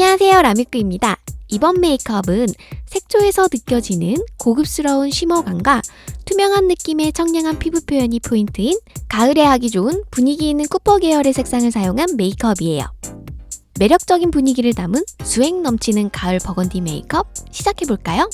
안녕하세요 라미크입니다. 이번 메이크업은 색조에서 느껴지는 고급스러운 쉬머감과 투명한 느낌의 청량한 피부 표현이 포인트인 가을에 하기 좋은 분위기 있는 쿠퍼 계열의 색상을 사용한 메이크업이에요. 매력적인 분위기를 담은 수행 넘치는 가을 버건디 메이크업 시작해볼까요?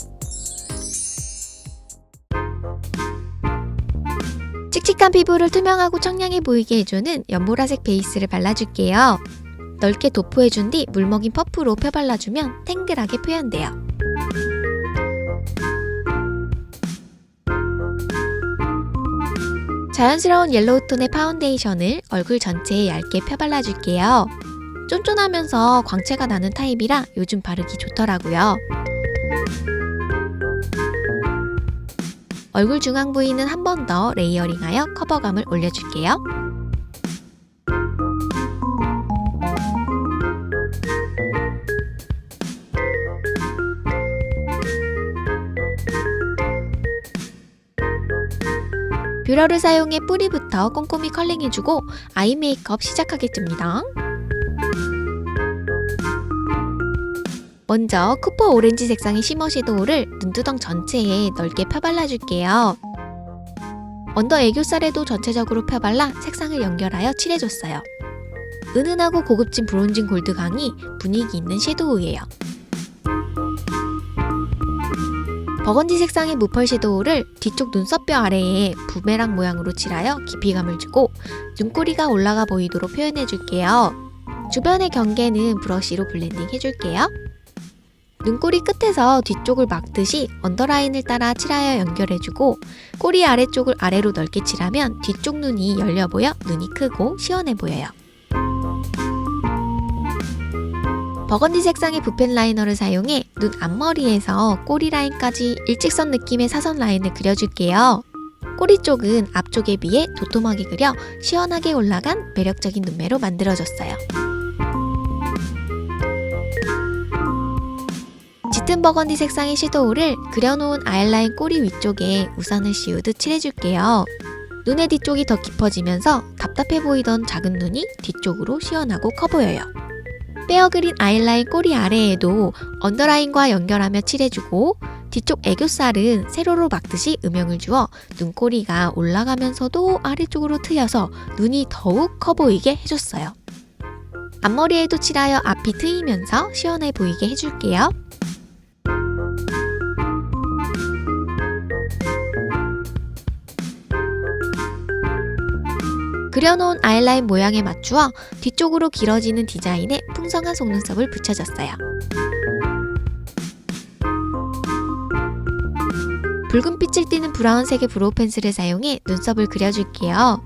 칙칙한 피부를 투명하고 청량해 보이게 해주는 연보라색 베이스를 발라줄게요. 넓게 도포해준 뒤 물먹인 퍼프로 펴발라주면 탱글하게 표현돼요. 자연스러운 옐로우 톤의 파운데이션을 얼굴 전체에 얇게 펴발라줄게요. 쫀쫀하면서 광채가 나는 타입이라 요즘 바르기 좋더라고요. 얼굴 중앙 부위는 한 번 더 레이어링하여 커버감을 올려줄게요. 뷰러를 사용해 뿌리부터 꼼꼼히 컬링해주고 아이 메이크업 시작하겠습니다. 먼저 쿠퍼 오렌지 색상의 쉬머 섀도우를 눈두덩 전체에 넓게 펴발라줄게요. 언더 애교살에도 전체적으로 펴발라 색상을 연결하여 칠해줬어요. 은은하고 고급진 브론징 골드 강이 분위기 있는 섀도우예요. 버건디 색상의 무펄 섀도우를 뒤쪽 눈썹뼈 아래에 부메랑 모양으로 칠하여 깊이감을 주고 눈꼬리가 올라가 보이도록 표현해 줄게요. 주변의 경계는 브러쉬로 블렌딩 해줄게요. 눈꼬리 끝에서 뒤쪽을 막듯이 언더라인을 따라 칠하여 연결해주고 꼬리 아래쪽을 아래로 넓게 칠하면 뒤쪽 눈이 열려 보여 눈이 크고 시원해 보여요. 버건디 색상의 붓펜 라이너를 사용해 눈 앞머리에서 꼬리 라인까지 일직선 느낌의 사선 라인을 그려줄게요. 꼬리 쪽은 앞쪽에 비해 도톰하게 그려 시원하게 올라간 매력적인 눈매로 만들어줬어요. 짙은 버건디 색상의 섀도우를 그려놓은 아이라인 꼬리 위쪽에 우산을 씌우듯 칠해줄게요. 눈의 뒤쪽이 더 깊어지면서 답답해 보이던 작은 눈이 뒤쪽으로 시원하고 커 보여요. 빼어그린 아이라인 꼬리 아래에도 언더라인과 연결하며 칠해주고 뒤쪽 애교살은 세로로 막듯이 음영을 주어 눈꼬리가 올라가면서도 아래쪽으로 트여서 눈이 더욱 커 보이게 해줬어요. 앞머리에도 칠하여 앞이 트이면서 시원해 보이게 해줄게요. 그려놓은 아이라인 모양에 맞추어 뒤쪽으로 길어지는 디자인에 풍성한 속눈썹을 붙여줬어요. 붉은 빛을 띠는 브라운색의 브로우 펜슬을 사용해 눈썹을 그려줄게요.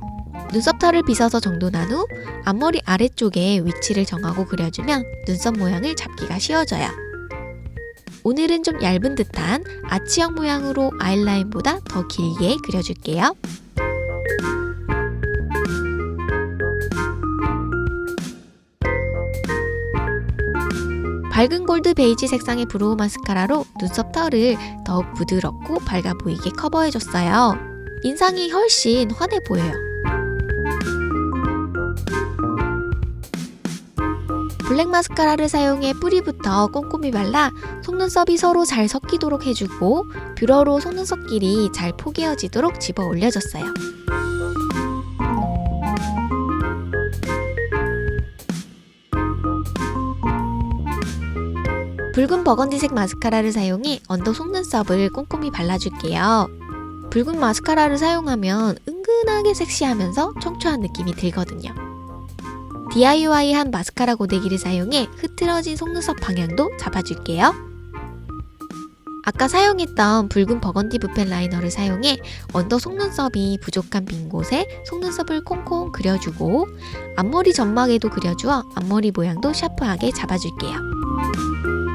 눈썹 털을 빗어서 정돈한 후 앞머리 아래쪽에 위치를 정하고 그려주면 눈썹 모양을 잡기가 쉬워져요. 오늘은 좀 얇은 듯한 아치형 모양으로 아이라인보다 더 길게 그려줄게요. 밝은 골드 베이지 색상의 브로우 마스카라로 눈썹 털을 더욱 부드럽고 밝아 보이게 커버해줬어요. 인상이 훨씬 환해 보여요. 블랙 마스카라를 사용해 뿌리부터 꼼꼼히 발라 속눈썹이 서로 잘 섞이도록 해주고 뷰러로 속눈썹끼리 잘 포개어지도록 집어 올려줬어요. 붉은 버건디색 마스카라를 사용해 언더 속눈썹을 꼼꼼히 발라줄게요. 붉은 마스카라를 사용하면 은근하게 섹시하면서 청초한 느낌이 들거든요. DIY한 마스카라 고데기를 사용해 흐트러진 속눈썹 방향도 잡아줄게요. 아까 사용했던 붉은 버건디 붓펜 라이너를 사용해 언더 속눈썹이 부족한 빈 곳에 속눈썹을 콩콩 그려주고 앞머리 점막에도 그려주어 앞머리 모양도 샤프하게 잡아줄게요.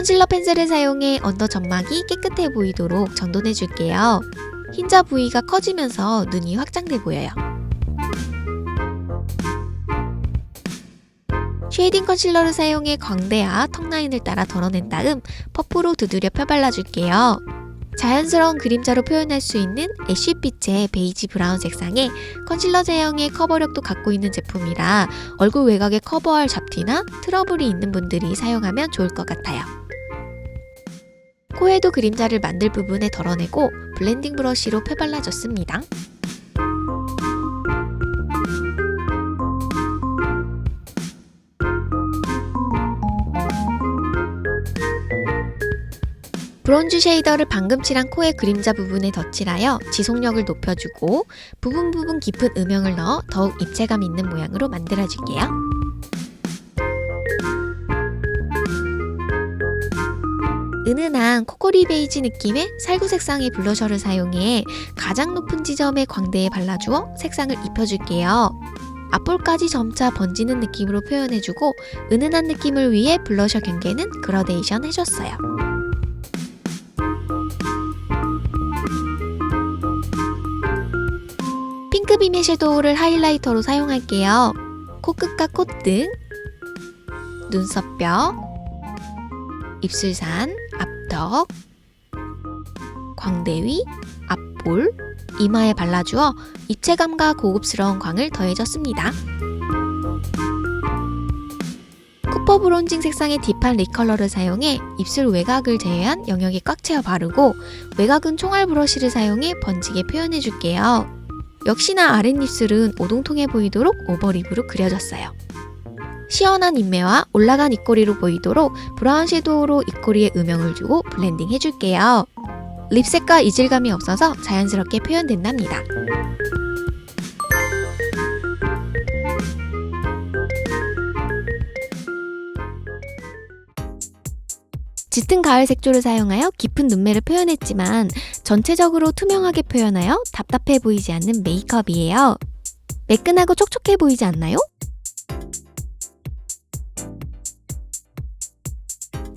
컨실러 펜슬을 사용해 언더 점막이 깨끗해 보이도록 정돈해 줄게요. 흰자 부위가 커지면서 눈이 확장돼 보여요. 쉐이딩 컨실러를 사용해 광대와 턱라인을 따라 덜어낸 다음 퍼프로 두드려 펴발라줄게요. 자연스러운 그림자로 표현할 수 있는 애쉬빛의 베이지 브라운 색상에 컨실러 제형의 커버력도 갖고 있는 제품이라 얼굴 외곽에 커버할 잡티나 트러블이 있는 분들이 사용하면 좋을 것 같아요. 코에도 그림자를 만들 부분에 덜어내고 블렌딩 브러쉬로 펴발라줬습니다. 브론즈 쉐이더를 방금 칠한 코의 그림자 부분에 덧칠하여 지속력을 높여주고 부분 부분 깊은 음영을 넣어 더욱 입체감 있는 모양으로 만들어줄게요. 은은한 코코리 베이지 느낌의 살구 색상의 블러셔를 사용해 가장 높은 지점에 광대에 발라주어 색상을 입혀줄게요. 앞볼까지 점차 번지는 느낌으로 표현해주고 은은한 느낌을 위해 블러셔 경계는 그라데이션 해줬어요. 핑크빔의 섀도우를 하이라이터로 사용할게요. 코끝과 콧등, 눈썹뼈, 입술산, 앞턱, 광대 위, 앞볼, 이마에 발라주어 입체감과 고급스러운 광을 더해줬습니다. 쿠퍼 브론징 색상의 딥한 립 컬러를 사용해 입술 외곽을 제외한 영역에 꽉 채워 바르고 외곽은 총알 브러쉬를 사용해 번지게 표현해줄게요. 역시나 아랫입술은 오동통해 보이도록 오버립으로 그려줬어요. 시원한 인매와 올라간 입꼬리로 보이도록 브라운 섀도우로 입꼬리에 음영을 주고 블렌딩 해줄게요. 립색과 이질감이 없어서 자연스럽게 표현된답니다. 짙은 가을 색조를 사용하여 깊은 눈매를 표현했지만 전체적으로 투명하게 표현하여 답답해 보이지 않는 메이크업이에요. 매끈하고 촉촉해 보이지 않나요?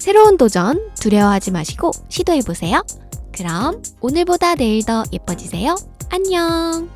새로운 도전 두려워하지 마시고 시도해보세요. 그럼 오늘보다 내일 더 예뻐지세요. 안녕!